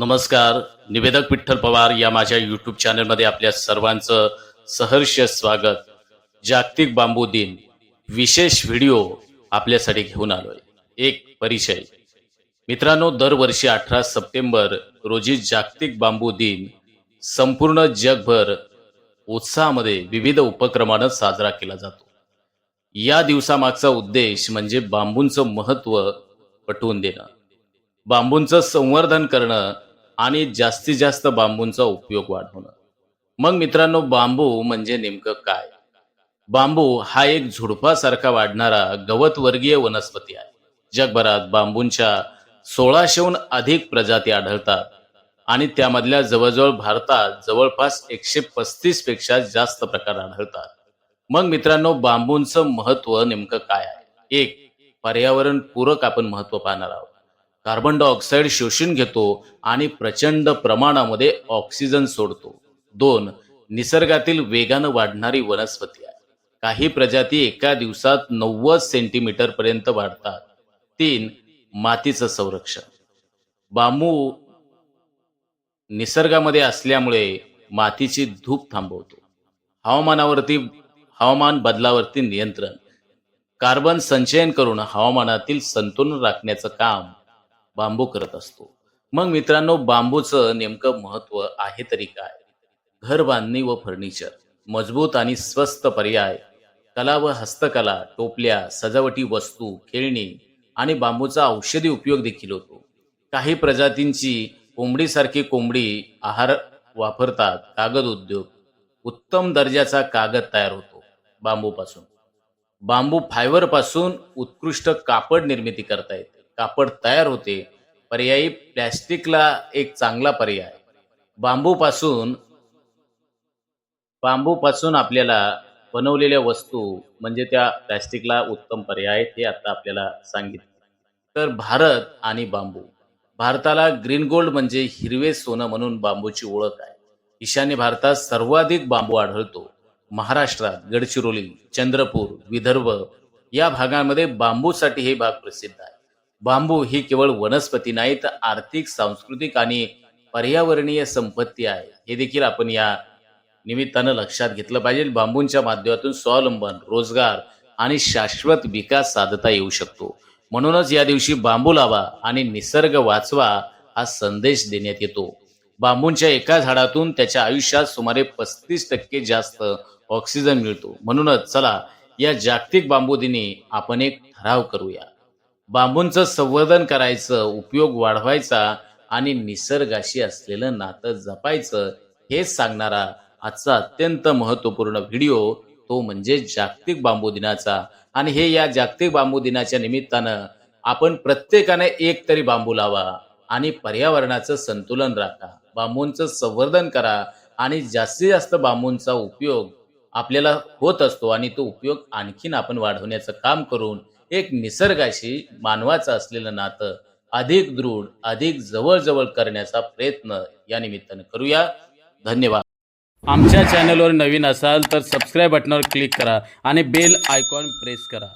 नमस्कार. निवेदक विठ्ठल पवार या माझ्या युट्यूब चॅनलमध्ये आपल्या सर्वांचं सहर्ष स्वागत. जागतिक बांबू दिन. विशेष व्हिडिओ आपल्यासाठी घेऊन आलोय. एक परिचय. मित्रांनो दरवर्षी अठरा सप्टेंबर रोजी जागतिक बांबू दिन. संपूर्ण जगभर उत्साहामध्ये विविध उपक्रमानं साजरा केला जातो. या दिवसामागचा उद्देश म्हणजे बांबूंचं महत्त्व पटवून देणं. बांबूंचं संवर्धन करणं आणि जास्तीत जास्त बांबूंचा उपयोग वाढवणं. मग मित्रांनो बांबू म्हणजे नेमकं काय? बांबू हा एक झुडपासारखा वाढणारा गवतवर्गीय वनस्पती आहे. जगभरात बांबूंच्या सोळाशेहून अधिक प्रजाती आढळतात आणि त्यामधल्या जवळजवळ भारतात जवळपास एकशे पस्तीसपेक्षा जास्त प्रकार आढळतात. मग मित्रांनो बांबूंचं महत्त्व नेमकं काय आहे? एक पर्यावरण पूरक आपण महत्त्व पाहणार आहोत. कार्बन डायऑक्साईड शोषून घेतो आणि प्रचंड प्रमाणामध्ये ऑक्सिजन सोडतो. दोन निसर्गातील वेगानं वाढणारी वनस्पती आहे. काही प्रजाती एका दिवसात नव्वद सेंटीमीटर पर्यंत वाढतात. तीन मातीचं संरक्षण. बांबू निसर्गामध्ये असल्यामुळे मातीची धूप थांबवतो. हवामानावरती हवामान बदलावरती नियंत्रण. कार्बन संचयन करून हवामानातील संतुलन राखण्याचं काम बांबू करत असतो. मग मित्रांनो बांबूचं नेमकं महत्त्व आहे तरी काय? घर बांधणी व फर्निचर मजबूत आणि स्वस्त पर्याय कला व हस्तकला टोपल्या सजावटी वस्तू खेळणी आणि बांबूचा औषधी उपयोग देखील होतो. काही प्रजातींची कोंबडीसारखी कोंबडी आहार वापरतात कागद उद्योग उत्तम दर्जाचा कागद तयार होतो बांबूपासून. बांबू फायबरपासून उत्कृष्ट कापड निर्मिती करता येते. कापड तयार होते. पर्यायी प्लॅस्टिकला एक चांगला पर्याय. बांबूपासून बांबूपासून आपल्याला बनवलेल्या वस्तू म्हणजे त्या प्लॅस्टिकला उत्तम पर्याय हे आता आपल्याला सांगितले. तर भारत आणि बांबू. भारताला ग्रीन गोल्ड म्हणजे हिरवे सोनं म्हणून बांबूची ओळख आहे. ईशान्य भारतात सर्वाधिक बांबू आढळतो. महाराष्ट्रात गडचिरोली चंद्रपूर विदर्भ या भागांमध्ये बांबूसाठी हे भाग प्रसिद्ध आहे. बांबू ही केवळ वनस्पती नाही तर आर्थिक सांस्कृतिक आणि पर्यावरणीय संपत्ती आहे. हे देखील आपण या निमित्तानं लक्षात घेतलं पाहिजे. बांबूंच्या माध्यमातून स्वावलंबन रोजगार आणि शाश्वत विकास साधता येऊ शकतो. म्हणूनच या दिवशी बांबू लावा आणि निसर्ग वाचवा हा संदेश देण्यात येतो. बांबूंच्या एका झाडातून त्याच्या आयुष्यात सुमारे पस्तीस टक्के जास्त ऑक्सिजन मिळतो. म्हणूनच चला या जागतिक बांबू दिनी आपण एक ठराव करूया. बांबूंचं संवर्धन करायचं उपयोग वाढवायचा आणि निसर्गाशी असलेलं नातं जपायचं हेच सांगणारा आजचा अत्यंत महत्त्वपूर्ण व्हिडिओ तो म्हणजे जागतिक बांबू दिनाचा. आणि हे या जागतिक बांबू दिनाच्या निमित्तानं आपण प्रत्येकाने एक तरी बांबू लावा आणि पर्यावरणाचं संतुलन राखा. बांबूंचं संवर्धन करा आणि जास्तीत जास्त बांबूंचा उपयोग आपल्याला होत असतो आणि तो उपयोग आणखीन आपण वाढवण्याचं काम करून एक निसर्गाशी मानवाचं असलेलं नातं अधिक दृढ अधिक जवळजवळ करण्याचा प्रयत्न या निमित्तानं करूया. धन्यवाद. आमच्या चॅनलवर नवीन असाल तर सबस्क्राईब बटनावर क्लिक करा आणि बेल आयकॉन प्रेस करा.